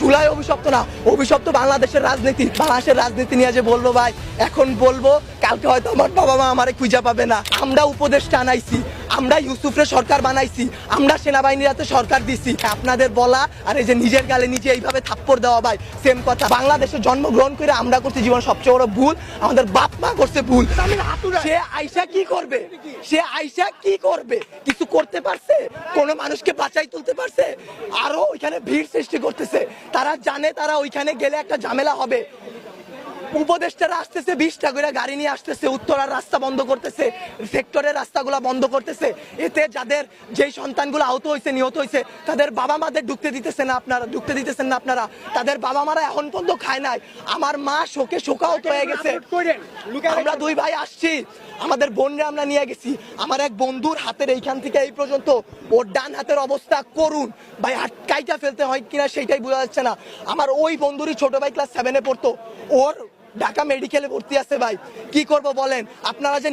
জুলাই অভিশপ্ত না অভিশপ্ত বাংলাদেশের রাজনীতি। বাংলাদেশের রাজনীতি নিয়ে যে বলব ভাই এখন বলব কালকে হয়তো আমার বাবা মা আমারে খুঁজে পাবে না। আমরা উপদেশটা আনাইছি আমরা ইউসুফরে সরকার বানাইছি আমরা সেনাবাহিনীর হাতে সরকার দিছি। আপনাদের বলা আর এই যে নিজের গালে নিজে এইভাবে থাপ্পড় দেওয়া ভাই সেম কথা। বাংলাদেশে জন্মগ্রহণ করে আমরা করছি জীবন সবচেয়ে বড় ভুল আমাদের বাপ মা করছে ভুল। সে আইসা কি করবে? সে আইসা কি করবে? কিছু করতে পারছে? কোনো মানুষকে বাঁচাই তুলতে পারছে? আরও ওইখানে ভিড় সৃষ্টি করতেছে। তারা জানে তারা ওইখানে গেলে একটা ঝামেলা হবে। উপদেষ্টারা আসতেছে বিশটা করে গাড়ি নিয়ে আসতেছে উত্তরার রাস্তা বন্ধ করতেছে সেক্টরের রাস্তাগুলো বন্ধ করতেছে। এতে যাদের যেই সন্তানগুলো আহত হয়েছে নিহত হয়েছে তাদের বাবা মাদের ঢুকতে দিতেছে না আপনারা ঢুকতে দিতেছেন না আপনারা। তাদের বাবা মারা এখন পর্যন্ত খায় নাই। আমার মা শোকে শোকাহত হয়ে গেছে। আমরা দুই ভাই আসছি আমাদের বোনরা আমরা নিয়ে গেছি। আমার এক বন্ধুর হাতের এইখান থেকে এই পর্যন্ত ওর ডান হাতের অবস্থা করুন। ভাই আটকাইটা ফেলতে হয় কিনা সেটাই বোঝা যাচ্ছে না। আমার ওই বন্ধুরই ছোট ভাই ক্লাস সেভেনে পড়তো। ওর ঢাকা মেডিকেলে ভর্তি আছে ভাই। কি করব বলেন? আপনারা যে